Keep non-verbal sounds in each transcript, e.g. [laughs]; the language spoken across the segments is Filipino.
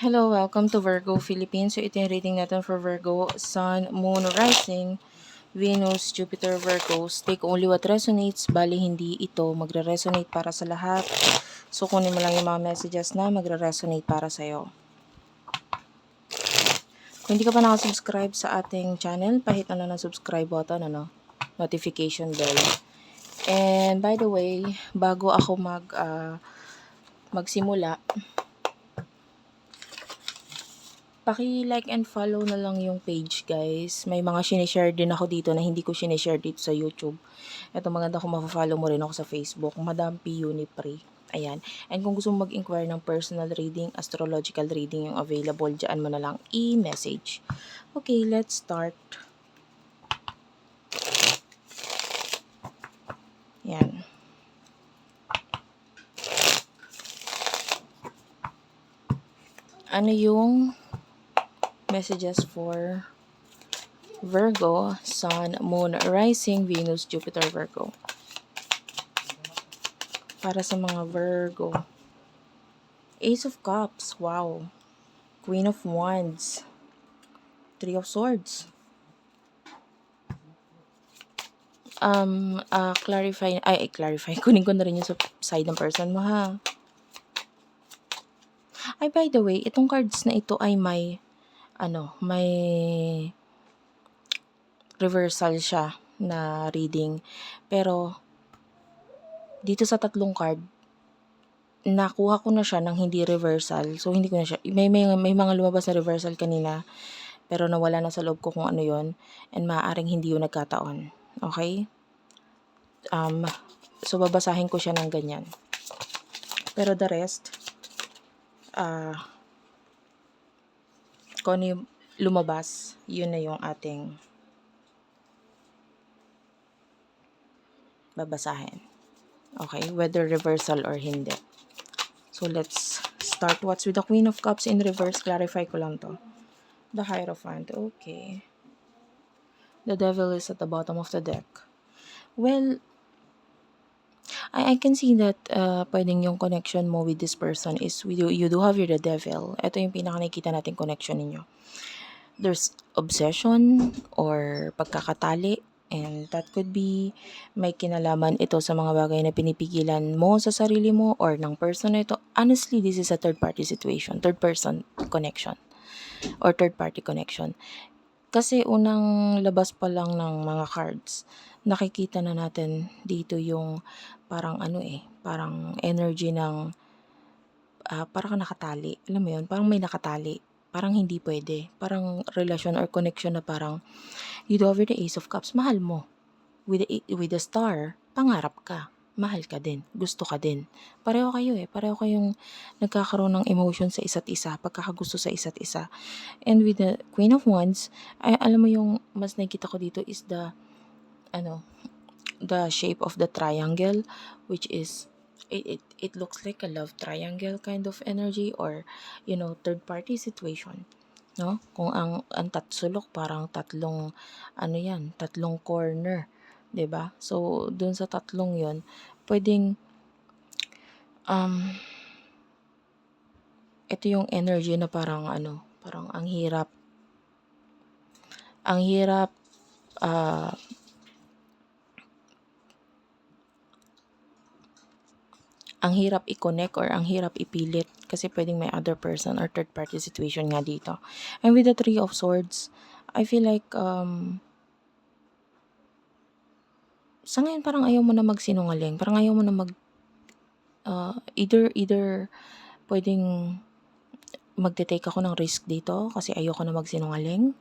Hello, welcome to Virgo Philippines. So ito yung reading natin for Virgo, Sun, Moon, Rising, Venus, Jupiter, Virgos. Take only what resonates, bali hindi ito magre-resonate para sa lahat. So kunin mo lang yung mga messages na magre-resonate para sa'yo. Kung hindi ka pa nakasubscribe sa ating channel, pahit na lang ng subscribe button, ano, notification bell. And by the way, bago ako mag, ah, magsimula, paki-like and follow na lang yung page, guys. May mga sinishare din ako dito na hindi ko sinishare dito sa YouTube. Ito maganda kung ma-follow mo rin ako sa Facebook, Madam P. Unipre. Ayan. And kung gusto mo mag-inquire ng personal reading, astrological reading yung available, dyan mo na lang i-message. Okay, let's start. Yan. Ano yung messages for Virgo, Sun, Moon, Rising, Venus, Jupiter, Virgo. Para sa mga Virgo. Ace of Cups, wow. Queen of Wands. Three of Swords. Um, uh, clarify, ay, ay, clarify. [laughs] Kunin ko na rin yung side ng person mo, ha? Ay, by the way, itong cards na ito ay may ano, may reversal siya na reading. Pero, dito sa tatlong card, nakuha ko na siya ng hindi reversal. So, hindi ko na siya, may, may, may mga lumabas na reversal kanina, pero nawala na sa loob ko kung ano yon and maaaring hindi yun nagkataon. Okay? Um, so, babasahin ko siya ng ganyan. Pero the rest, ah, uh, kung ano yung lumabas, yun na yung ating babasahin. Okay, whether reversal or hindi. So, let's start. What's with the Queen of Cups in reverse? Clarify ko lang to. The Hierophant. Okay. The Devil is at the bottom of the deck. Well, I, I can see that uh, pwedeng yung connection mo with this person is you, you do have your the devil. Ito yung pinaka nakikita natin connection ninyo. There's obsession or pagkakatali and that could be may kinalaman ito sa mga bagay na pinipigilan mo sa sarili mo or ng person na ito. Honestly, this is a third party situation, third person connection or third party connection. Kasi unang labas pa lang ng mga cards, nakikita na natin dito yung parang ano eh, parang energy ng uh, parang nakatali. Alam mo yun, parang may nakatali. Parang hindi pwede. Parang relasyon or connection na parang you do over the ace of cups, mahal mo. With the, with the star, pangarap ka. Mahal ka din. Gusto ka din. Pareho kayo eh. Pareho kayong nagkakaroon ng emotion sa isa't isa. Pagkakagusto sa isa't isa. And with the Queen of Wands, ay, alam mo yung mas nakikita ko dito is the ano, the shape of the triangle, which is it, it, it looks like a love triangle kind of energy or, you know, third party situation. No? Kung ang, ang tatsulok parang tatlong, ano yan, tatlong corner. Ba So, dun sa tatlong yon pwedeng, um, ito yung energy na parang ano, parang ang hirap, ang hirap, uh, ang hirap i-connect or ang hirap ipilit kasi pwedeng may other person or third party situation nga dito. And with the Three of Swords, I feel like um, sa ngayon parang ayaw mo na magsinungaling. Parang ayaw mo na mag uh, either either pwedeng magte-take ako ng risk dito kasi ayoko na magsinungaling.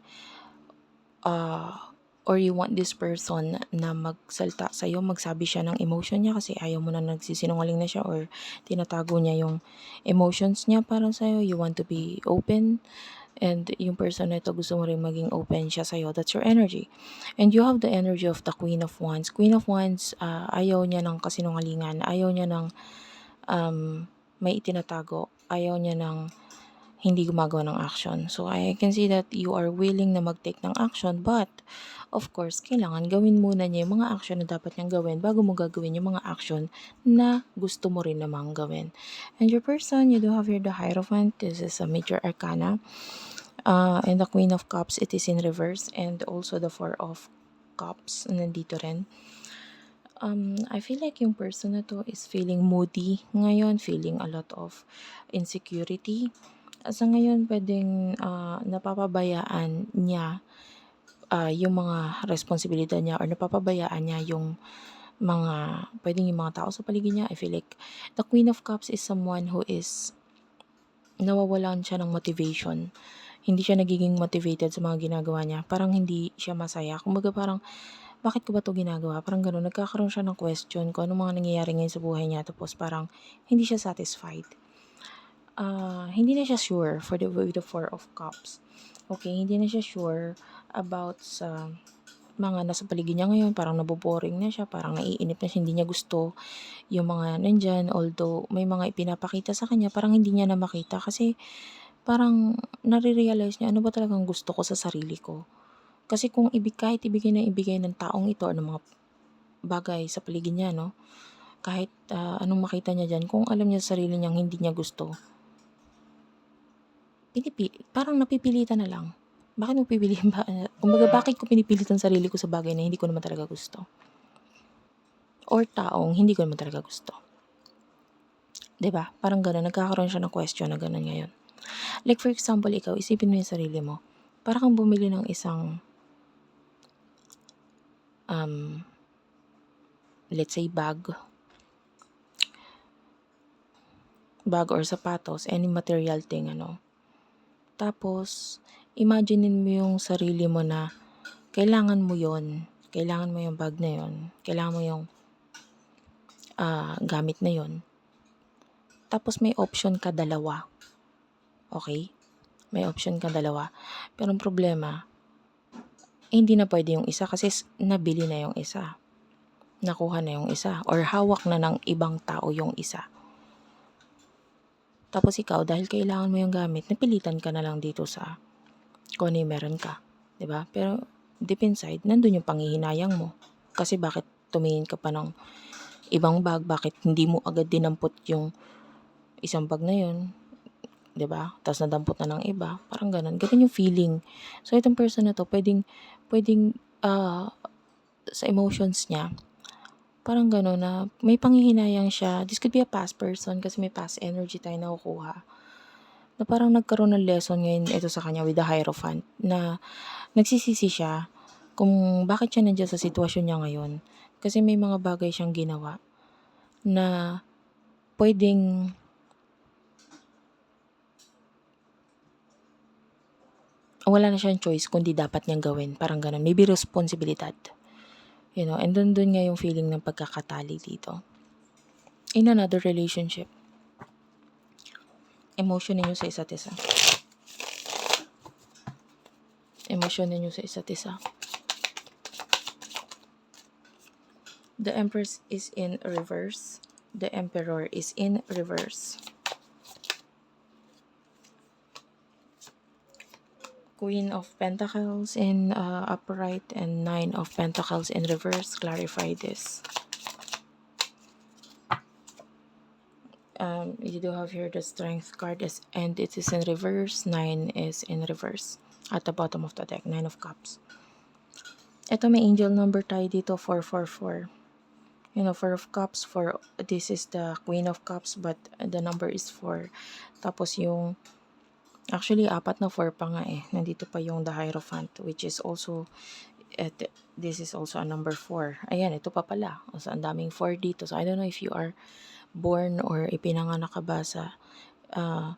Uh, or you want this person na magsalta sa iyo, magsabi siya ng emotion niya kasi ayaw mo na nagsisinungaling na siya or tinatago niya yung emotions niya para sa iyo. You want to be open and yung person na ito gusto mo rin maging open siya sa iyo. That's your energy. And you have the energy of the Queen of Wands. Queen of Wands, uh, ayaw niya ng kasinungalingan, ayaw niya ng um, may itinatago, ayaw niya ng hindi gumagawa ng action. So, I can see that you are willing na mag-take ng action, but, of course, kailangan gawin muna niya yung mga action na dapat niyang gawin bago mo gagawin yung mga action na gusto mo rin namang gawin. And your person, you do have here the Hierophant. This is a major arcana. Uh, and the Queen of Cups, it is in reverse. And also the Four of Cups, nandito rin. Um, I feel like yung person na to is feeling moody ngayon, feeling a lot of insecurity. Sa ngayon, pwedeng ah, napapabayaan niya ah, yung mga responsibilidad niya or napapabayaan niya yung mga, pwedeng yung mga tao sa paligid niya. I feel like the Queen of Cups is someone who is nawawalan siya ng motivation. Hindi siya nagiging motivated sa mga ginagawa niya. Parang hindi siya masaya. Kumbaga parang, bakit ko ba to ginagawa? Parang gano'n, nagkakaroon siya ng question kung ano mga nangyayari ngayon sa buhay niya. Tapos parang, hindi siya satisfied. Ah, hindi na siya sure for the with the Four of Cups. Okay, hindi na siya sure about sa mga nasa paligid niya ngayon, parang naboboring na siya, parang naiinip na siya, hindi niya gusto yung mga nandyan, although may mga ipinapakita sa kanya, parang hindi niya na makita kasi parang nare-realize niya, ano ba talagang gusto ko sa sarili ko. Kasi kung ibig, kahit ibigay na ibigay ng taong ito, ng mga bagay sa paligid niya, no? Kahit ah, anong makita niya dyan, kung alam niya sa sarili niyang hindi niya gusto, pinipili, parang napipilitan na lang. Bakit mo pipiliin ba? Kumbaga, bakit ko pinipilit ang sarili ko sa bagay na hindi ko naman talaga gusto? Or taong hindi ko naman talaga gusto. ba? Parang gano'n, nagkakaroon siya ng question na gano'n ngayon. Like for example, ikaw, isipin mo yung sarili mo. Para kang bumili ng isang, um, let's say bag, bag or sapatos, any material thing, ano. Tapos, imaginein mo yung sarili mo na kailangan mo yon kailangan mo yung bag na yon kailangan mo yung ah, gamit na yon Tapos may option ka dalawa. Okay? May option ka dalawa. Pero ang problema, hindi na pwede yung isa kasi nabili na yung isa. Nakuha na yung isa. Or hawak na ng ibang tao yung isa. Tapos ikaw, dahil kailangan mo yung gamit, napilitan ka na lang dito sa kung ano meron ka. ba? Pero deep inside, nandun yung panghihinayang mo. Kasi bakit tumingin ka pa ng ibang bag? Bakit hindi mo agad dinampot yung isang bag na yun? 'di ba? Tapos nadampot na ng iba. Parang ganun. Ganun yung feeling. So, itong person na to, pwedeng, pwedeng, ah, sa emotions niya, parang gano'n na may panghihinayang siya. This could be a past person kasi may past energy tayo nakukuha. Na parang nagkaroon ng lesson ngayon ito sa kanya with the Hierophant na nagsisisi siya kung bakit siya nandiyan sa sitwasyon niya ngayon. Kasi may mga bagay siyang ginawa na pwedeng wala na siyang choice kundi dapat niyang gawin. Parang ganun. Maybe responsibilidad. You know, and dun dun nga yung feeling ng pagkakatali dito. In another relationship, emotion ninyo sa isa't isa. Emotion ninyo sa isa't isa. The Empress is in reverse. The Emperor is in reverse. Queen of Pentacles in uh, upright and Nine of Pentacles in reverse. Clarify this. Um, you do have here the Strength card is, and it is in reverse. Nine is in reverse at the bottom of the deck. Nine of Cups. Ito may angel number tayo dito, 444. You know, Four of Cups, for this is the Queen of Cups, but the number is 4. Tapos yung Actually, apat na 4 pa nga eh. Nandito pa yung The Hierophant, which is also, et, this is also a number 4. Ayan, ito pa pala. So, ang daming 4 dito. So, I don't know if you are born or ipinanganak ka ba sa uh,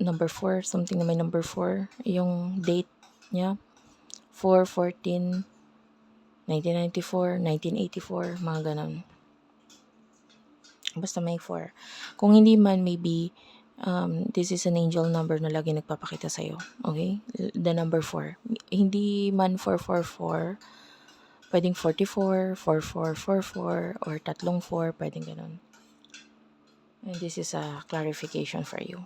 number 4, something na may number 4. Yung date niya, 4, 14, 1994, 1984, mga ganun. Basta may 4. Kung hindi man, maybe um, this is an angel number na lagi nagpapakita sa'yo. Okay? The number 4. Hindi man 444, pwedeng 44, 4444, or tatlong 4, pwedeng ganun. And this is a clarification for you.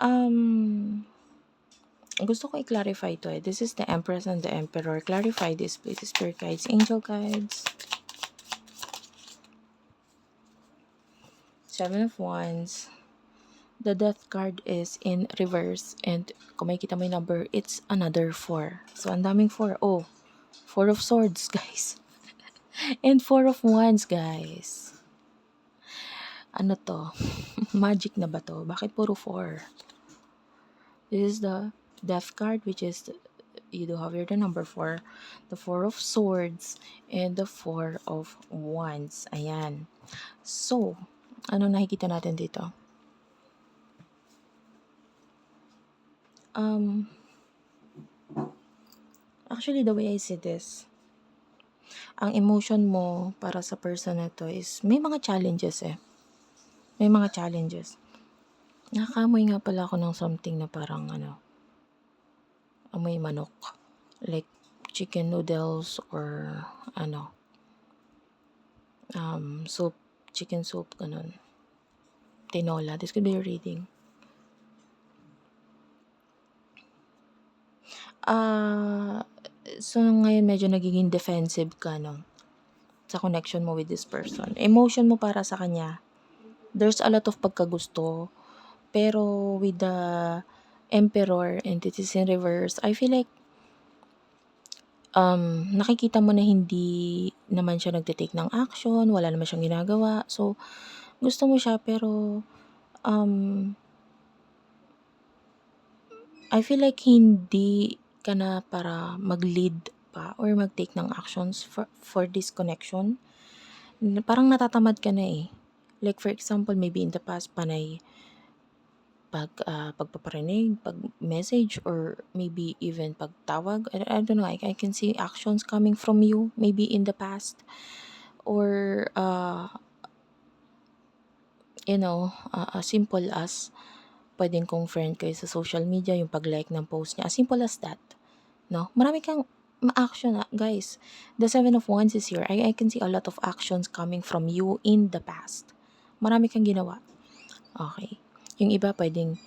Um, gusto ko i-clarify to eh. This is the Empress and the Emperor. Clarify this, please. Spirit guides, angel guides. Seven of Wands. The Death card is in reverse. And kung makikita mo yung number, it's another 4. So, ang daming 4. Oh, 4 of Swords, [laughs] guys. And 4 of Wands, guys. Ano to? [laughs] Magic na ba to? Bakit puro 4? This is the Death card, which is you do have here the number 4, the 4 of Swords, and the 4 of Wands. Ayan. So, ano nakikita natin dito? Um, actually, the way I see this, ang emotion mo para sa person na to is may mga challenges eh. May mga challenges. Nakakamoy nga pala ako ng something na parang ano, amoy manok. Like chicken noodles or ano, um, soup, chicken soup, ganun. Tinola. This could be your reading. Ah, so ngayon medyo nagiging defensive ka, no? Sa connection mo with this person. Emotion mo para sa kanya, there's a lot of pagkagusto. Pero with the Emperor and it is in reverse, I feel like um, nakikita mo na hindi naman siya nagte-take ng action, wala naman siyang ginagawa. So, gusto mo siya pero um, I feel like hindi ka na para mag-lead pa or mag-take ng actions for, for this connection. Parang natatamad ka na eh. Like for example, maybe in the past, panay pag ah, pagpaparinig, pag message or maybe even pagtawag. I, I don't know, I, I can see actions coming from you maybe in the past or uh, you know, uh, as simple as pwedeng kong friend kayo sa social media, yung pag-like ng post niya. As simple as that. No? Marami kang ma-action, ah, guys. The Seven of Wands is here. I, I can see a lot of actions coming from you in the past. Marami kang ginawa. Okay. Yung iba, pwedeng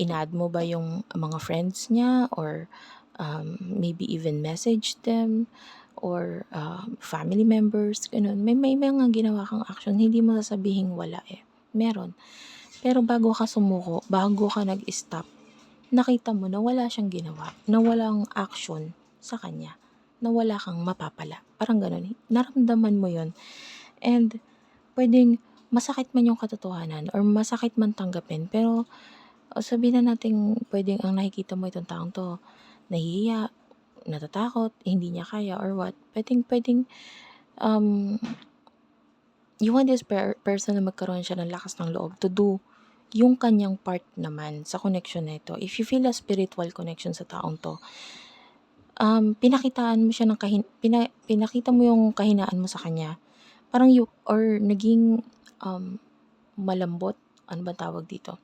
in-add mo ba yung mga friends niya or um, maybe even message them or um, family members, ganun. May, may mga ginawa kang action, hindi mo sasabihin wala eh. Meron. Pero bago ka sumuko, bago ka nag-stop, nakita mo na wala siyang ginawa, na walang action sa kanya, na wala kang mapapala. Parang ganun. Naramdaman mo yon And pwedeng masakit man yung katotohanan or masakit man tanggapin, pero sabihin na natin pwedeng ang nakikita mo itong taong to, nahihiya, natatakot, hindi niya kaya or what. Pwedeng, pwedeng, um, you want this per- person na magkaroon siya ng lakas ng loob to do yung kanyang part naman sa connection na ito. If you feel a spiritual connection sa taong to, um, pinakitaan mo siya ng kahin pina, pinakita mo yung kahinaan mo sa kanya. Parang you, or naging um, malambot, ano ba tawag dito?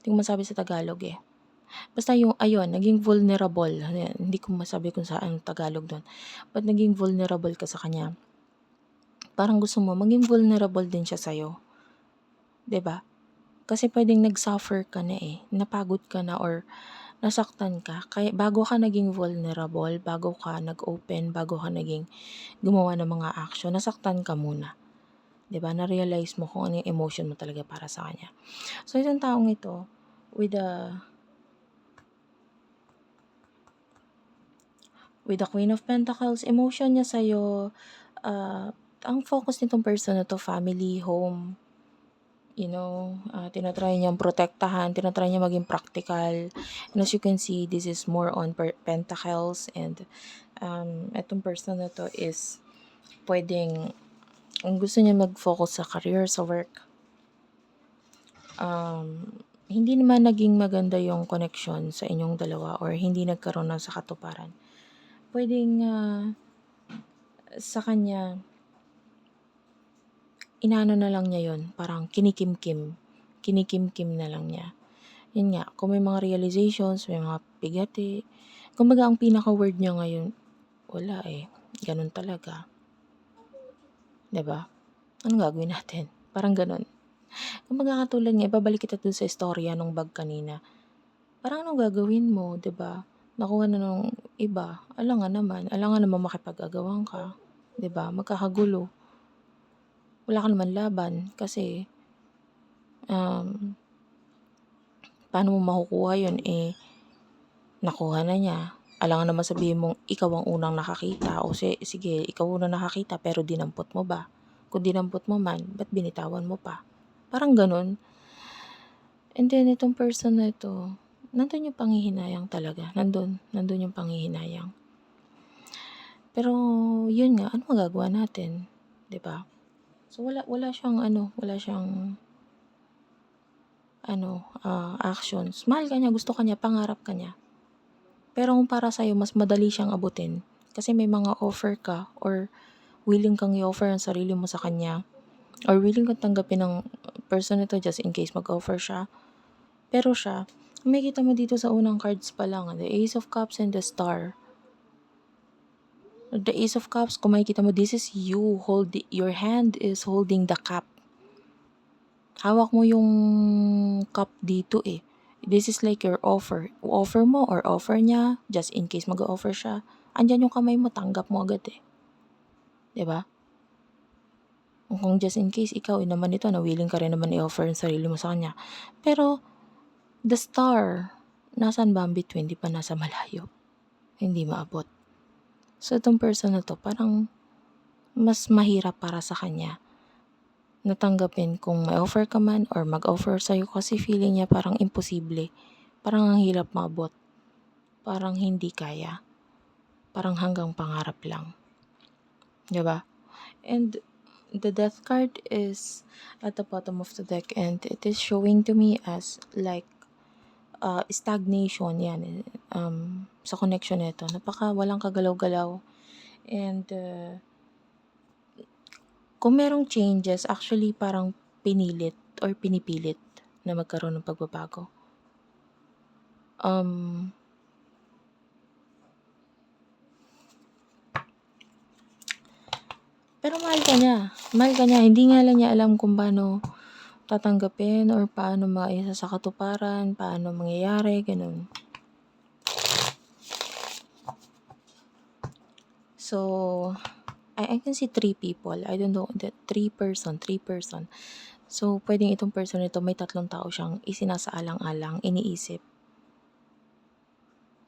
Hindi ko masabi sa Tagalog eh. Basta yung, ayun, naging vulnerable. Hindi ko masabi kung saan Tagalog doon. But naging vulnerable ka sa kanya. Parang gusto mo, maging vulnerable din siya sa'yo. ba? Kasi pwedeng nag-suffer ka na eh. Napagod ka na or nasaktan ka. Kaya bago ka naging vulnerable, bago ka nag-open, bago ka naging gumawa ng mga action, nasaktan ka muna. 'Di ba? Na-realize mo kung ano yung emotion mo talaga para sa kanya. So, itong taong ito, with the with the Queen of Pentacles, emotion niya sa'yo, uh, ang focus nitong person na to, family, home, you know, uh, tinatry niyang protektahan, tinatry niya maging practical. And as you can see, this is more on per- pentacles and um, itong person na to is pwedeng, ang gusto niya mag-focus sa career, sa work. Um, hindi naman naging maganda yung connection sa inyong dalawa or hindi nagkaroon ng sa katuparan. Pwedeng ah, sa kanya, inano na lang niya yon parang kinikim-kim. Kinikim-kim na lang niya. Yun nga, kung may mga realizations, may mga pigati. Kumbaga, ang pinaka-word niya ngayon, wala eh. Ganun talaga. 'Di ba? Anong gagawin natin? [laughs] Parang ganun. Kumbaga katulad nga, ibabalik kita dun sa istorya nung bag kanina. Parang anong gagawin mo, 'di ba? Nakuha na nung iba, alangan naman, alangan naman makipag-agawan ka, 'di ba? Magkakagulo. Wala ka naman laban kasi um, paano mo makukuha yun eh nakuha na niya. Alangan naman sabihin mong ikaw ang unang nakakita o si, sige, ikaw unang nakakita pero dinampot mo ba? Kung dinampot mo man, ba't binitawan mo pa? Parang ganun. And then itong person na ito, nandun yung panghihinayang talaga. Nandun, nandun yung panghihinayang. Pero yun nga, ano magagawa natin? ba? So wala wala siyang ano, wala siyang ano, ah, actions. Mahal ka niya, gusto ka niya, pangarap ka niya. Pero kung para sa'yo, mas madali siyang abutin. Kasi may mga offer ka or willing kang i-offer ang sarili mo sa kanya. Or willing kang tanggapin ng person ito just in case mag-offer siya. Pero siya, may kita mo dito sa unang cards pa lang, the Ace of Cups and the Star. The Ace of Cups, kung makikita mo, this is you. Hold, your hand is holding the cup. Hawak mo yung cup dito eh. This is like your offer. Offer mo or offer niya, just in case mag-offer siya. Andyan yung kamay mo, tanggap mo agad eh. ba? Kung just in case ikaw eh naman ito na willing ka rin naman i-offer ang sarili mo sa kanya. Pero the star, nasan ba ang between? Di pa nasa malayo. Hindi maabot. So itong person na to, parang mas mahirap para sa kanya natanggapin kung may offer ka man or mag-offer sa'yo kasi feeling niya parang imposible. Parang ang hirap maabot. Parang hindi kaya. Parang hanggang pangarap lang. ba? And the death card is at the bottom of the deck and it is showing to me as like uh, stagnation yan um, sa connection nito. Napaka walang kagalaw-galaw. And uh, kung merong changes, actually parang pinilit or pinipilit na magkaroon ng pagbabago. Um, pero mahal ka niya. Mahal ka niya. Hindi nga lang niya alam kung paano tatanggapin or paano maisa sa katuparan, paano mangyayari, ganun. So, I, I can see three people. I don't know, that three person, three person. So, pwedeng itong person ito, may tatlong tao siyang isinasaalang-alang, iniisip.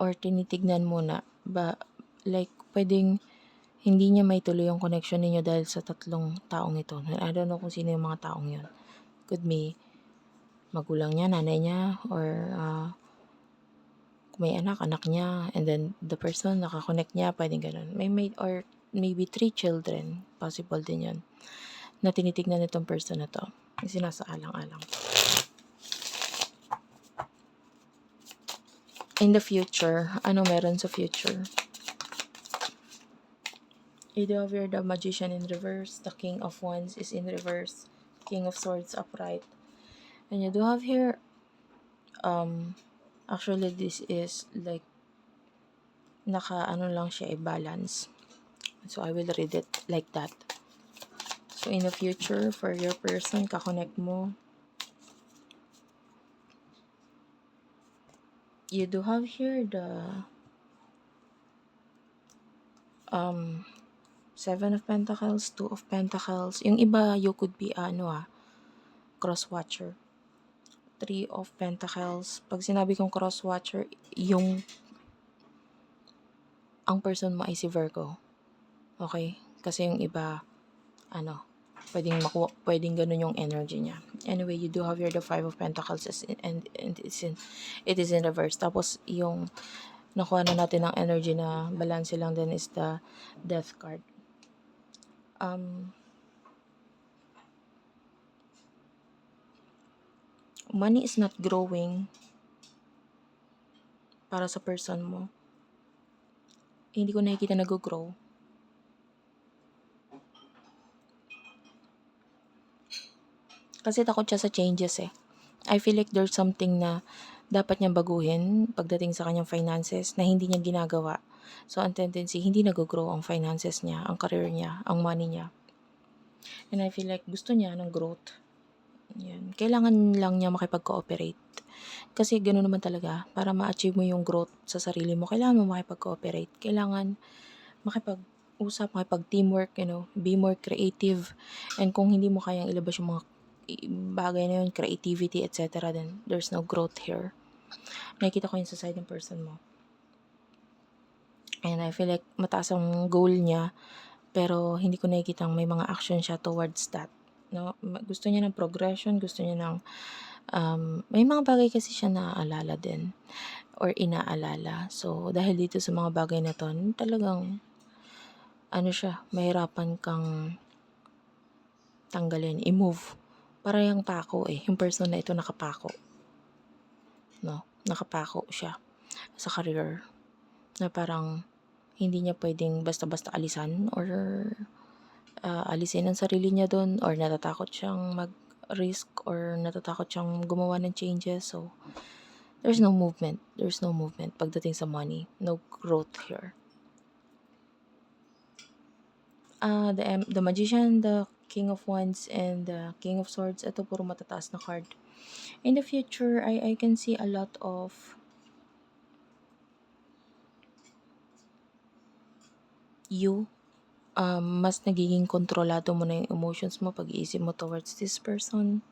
Or tinitignan muna. Ba, like, pwedeng hindi niya may tuloy yung connection ninyo dahil sa tatlong taong ito. I don't know kung sino yung mga taong yun. Could be magulang niya, nanay niya, or uh, may anak, anak niya, and then the person nakakonect niya, pwedeng ganun. May, may, or maybe three children, possible din yun, na tinitignan nitong person na to. Sinasaalang-alang. In the future, ano meron sa future? Have here the Magician in reverse, the King of Wands is in reverse, King of Swords upright. And you do have here, um, actually this is like, naka ano lang siya, i-balance. So, I will read it like that. So, in the future, for your person, kakonect mo, you do have here the um, Seven of Pentacles, Two of Pentacles. Yung iba, you could be, ano ah, cross-watcher. Three of Pentacles. Pag sinabi kong cross-watcher, yung ang person mo ay si Virgo. Okay? Kasi yung iba, ano, pwedeng makuha, pwedeng ganun yung energy niya. Anyway, you do have here the Five of Pentacles in, and, and it's in, it is in reverse. Tapos, yung nakuha na natin ng energy na balance lang din is the Death card. Um, money is not growing para sa person mo. Hindi ko nakikita nag-grow Kasi takot siya sa changes eh. I feel like there's something na dapat niyang baguhin pagdating sa kanyang finances na hindi niya ginagawa. So, ang tendency, hindi nag-grow ang finances niya, ang career niya, ang money niya. And I feel like gusto niya ng growth. Yan. Kailangan lang niya makipag-cooperate. Kasi gano'n naman talaga, para ma-achieve mo yung growth sa sarili mo, kailangan mo makipag-cooperate. Kailangan makipag-usap, makipag-teamwork, you know, be more creative. And kung hindi mo kayang ilabas yung mga bagay na yun, creativity, etc., then there's no growth here. Nakikita ko yun sa side ng person mo. And I feel like mataas ang goal niya, pero hindi ko nakikita may mga action siya towards that. No? Gusto niya ng progression, gusto niya ng um, may mga bagay kasi siya naaalala din or inaalala. So, dahil dito sa mga bagay na to, talagang ano siya, mahirapan kang tanggalin, i-move. Para yung pako eh. Yung person na ito nakapako. No? Nakapako siya sa career. Na parang hindi niya pwedeng basta-basta alisan or ah, alisin ang sarili niya doon or natatakot siyang mag-risk or natatakot siyang gumawa ng changes. So, there's no movement. There's no movement pagdating sa money. No growth here. Ah, the, the Magician, the King of Wands, and the King of Swords, ito puro matataas na card. In the future, I, I can see a lot of you um, mas nagiging kontrolado mo na yung emotions mo, pag-iisip mo towards this person.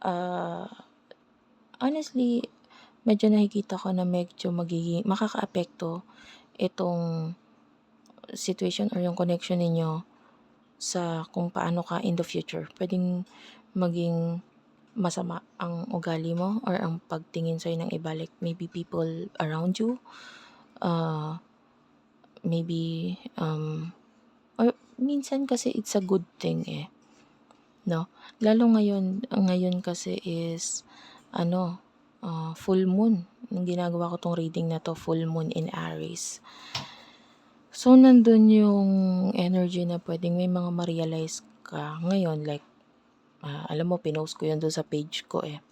Uh, honestly, medyo nakikita ko na medyo magiging, makaka-apekto itong situation or yung connection ninyo sa kung paano ka in the future. Pwedeng maging masama ang ugali mo or ang pagtingin sa'yo ng iba. Like maybe people around you, uh, maybe, um, or minsan kasi it's a good thing eh. No? Lalo ngayon, ngayon kasi is, ano, uh, full moon. Nung ginagawa ko tong reading na to, full moon in Aries. So, nandun yung energy na pwedeng may mga ma-realize ka ngayon. Like, ah, alam mo, pinost ko yun doon sa page ko eh.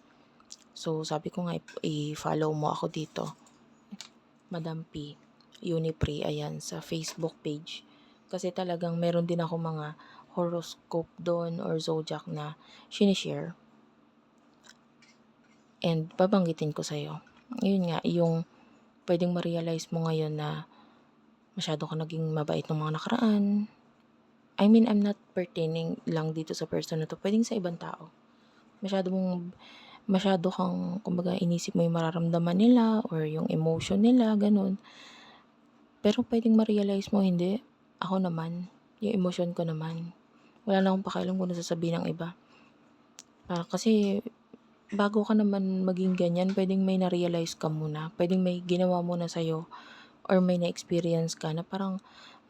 So, sabi ko nga, i-follow mo ako dito. Madam P. Unipre, ayan, sa Facebook page. Kasi talagang meron din ako mga horoscope doon or zodiac na sinishare. And babanggitin ko sa'yo. Yun nga, yung pwedeng ma-realize mo ngayon na masyado ka naging mabait ng mga nakaraan. I mean, I'm not pertaining lang dito sa person na to. Pwedeng sa ibang tao. Masyado mong, masyado kang, kumbaga, inisip mo yung mararamdaman nila or yung emotion nila, ganun. Pero pwedeng ma-realize mo, hindi. Ako naman. Yung emotion ko naman. Wala na akong pakialam kung ano sasabihin ng iba. Ah, kasi, bago ka naman maging ganyan, pwedeng may na-realize ka muna. Pwedeng may ginawa muna sa'yo or may na-experience ka na parang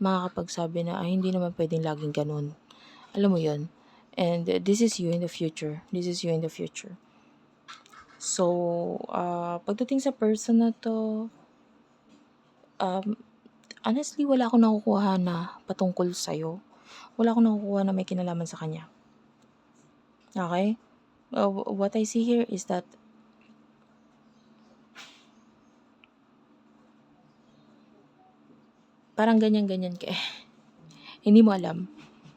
makakapagsabi na, ay, hindi naman pwedeng laging ganun. Alam mo yun? And uh, this is you in the future. This is you in the future. So, uh, pagdating sa person na to, um, honestly, wala akong nakukuha na patungkol sa'yo. Wala akong nakukuha na may kinalaman sa kanya. Okay? Uh, wh- what I see here is that parang ganyan-ganyan ka eh. Hindi mo alam.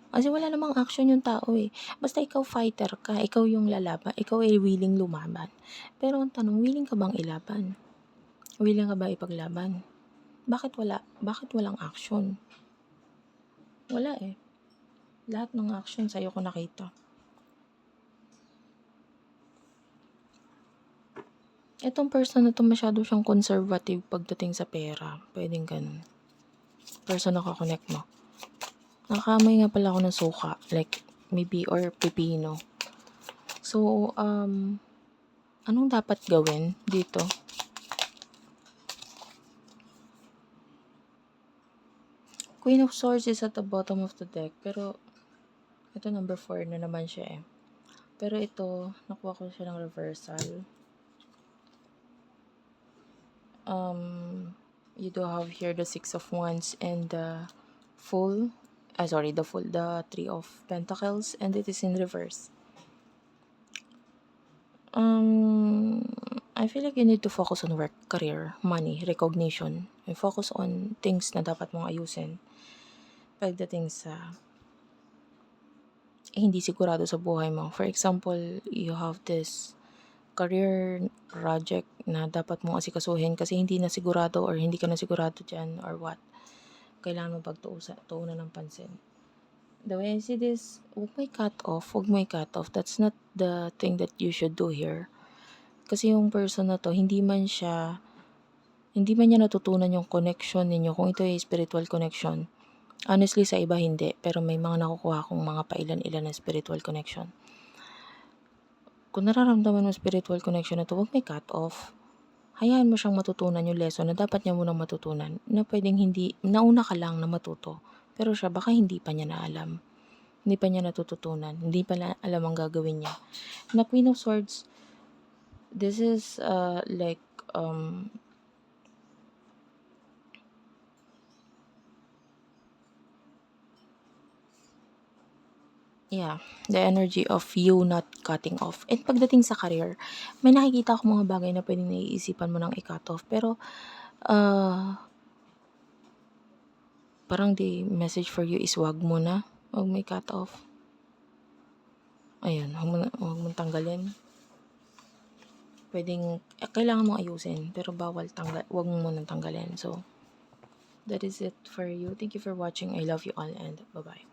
Kasi wala namang action yung tao eh. Basta ikaw fighter ka, ikaw yung lalaban, ikaw ay willing lumaban. Pero ang tanong, willing ka bang ilaban? Willing ka ba ipaglaban? Bakit wala? Bakit walang action? Wala eh. Lahat ng action sa'yo ko nakita. Itong person na to masyado siyang conservative pagdating sa pera. Pwedeng ganun. Person na kakonect mo. Nakakamay nga pala ako ng suka. Like, maybe, or pipino. So, um, anong dapat gawin dito? Queen of Swords is at the bottom of the deck. Pero, ito number 4 na naman siya eh. Pero ito, nakuha ko siya ng reversal. Um, you do have here the Six of Wands and the Full. Ah, sorry, the Full, the Three of Pentacles. And it is in reverse. Um, I feel like you need to focus on work, career, money, recognition. And focus on things na dapat mong ayusin pagdating sa eh, hindi sigurado sa buhay mo. For example, you have this career project na dapat mong asikasuhin kasi hindi na sigurado or hindi ka na sigurado dyan or what. Kailangan mo pagtuusan, tuunan ng pansin. The way I see this, huwag mo i-cut off, huwag mo i-cut off. That's not the thing that you should do here. Kasi yung person na to, hindi man siya, hindi man niya natutunan yung connection ninyo, kung ito ay spiritual connection. Honestly, sa iba hindi, pero may mga nakukuha kong mga pailan-ilan na spiritual connection. Kung nararamdaman mo spiritual connection na to, huwag may cut off. Hayaan mo siyang matutunan yung lesson na dapat niya munang matutunan. Na pwedeng hindi, nauna ka lang na matuto. Pero siya, baka hindi pa niya na alam. Hindi pa niya natututunan. Hindi pa na alam ang gagawin niya. Na Queen of Swords, this is uh, like, um, Yeah, the energy of you not cutting off. And pagdating sa career, may nakikita ako mga bagay na pwedeng naiisipan mo nang i-cut off. Pero, uh, parang the message for you is wag mo na. Wag may cut off. Ayan, wag mo, na, wag mong tanggalin. Pwedeng, eh, kailangan mong ayusin, pero bawal tanggal, wag mo nang tanggalin. So, that is it for you. Thank you for watching. I love you all and bye-bye.